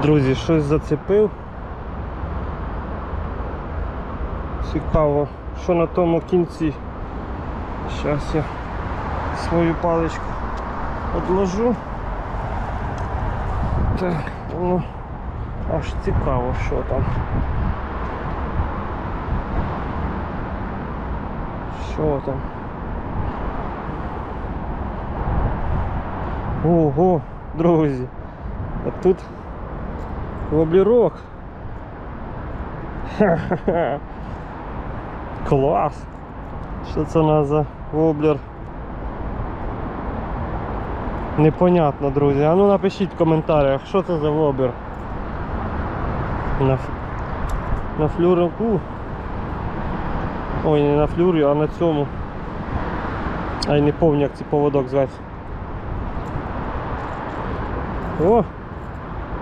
Друзі, щось зацепив. Цікаво, що на тому кінці. Зараз я свою паличку одложу. Так, ну, аж цікаво, що там. Що там? Ого, друзі. А тут воблерок. Ха-ха-ха. Що це у нас за воблер? Непонятно, друзі. А ну напишіть в коментарях, що це за воблер. На, на флюрику. Ой, не на флюрі, а на цьому. А я не пам'ятаю, як цей поводок звати. О,